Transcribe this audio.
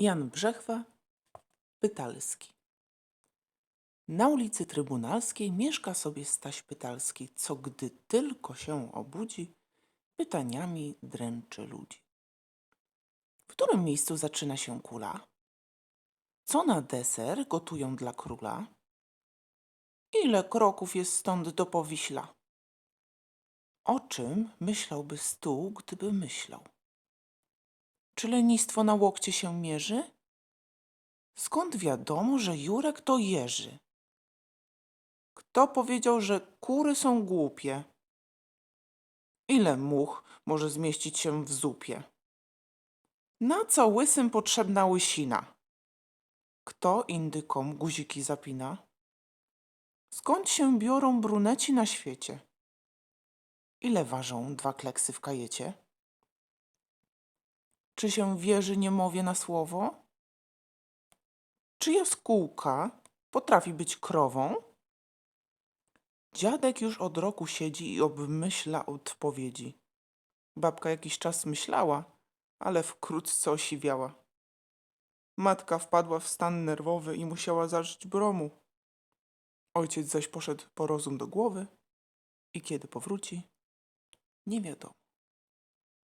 Jan Brzechwa, Pytalski. Na ulicy Trybunalskiej mieszka sobie Staś Pytalski, co gdy tylko się obudzi, pytaniami dręczy ludzi. W którym miejscu zaczyna się kula? Co na deser gotują dla króla? Ile kroków jest stąd do Powiśla? O czym myślałby stół, gdyby myślał? Czy lenistwo na łokcie się mierzy? Skąd wiadomo, że Jurek to Jerzy? Kto powiedział, że kury są głupie? Ile much może zmieścić się w zupie? Na co łysym potrzebna łysina? Kto indykom guziki zapina? Skąd się biorą bruneci na świecie? Ile ważą dwa kleksy w kajecie? Czy się wierzy niemowie na słowo? Czy jaskółka potrafi być krową? Dziadek już od roku siedzi i obmyśla odpowiedzi. Babka jakiś czas myślała, ale wkrótce osiwiała. Matka wpadła w stan nerwowy i musiała zażyć bromu. Ojciec zaś poszedł po rozum do głowy i kiedy powróci, nie wiadomo.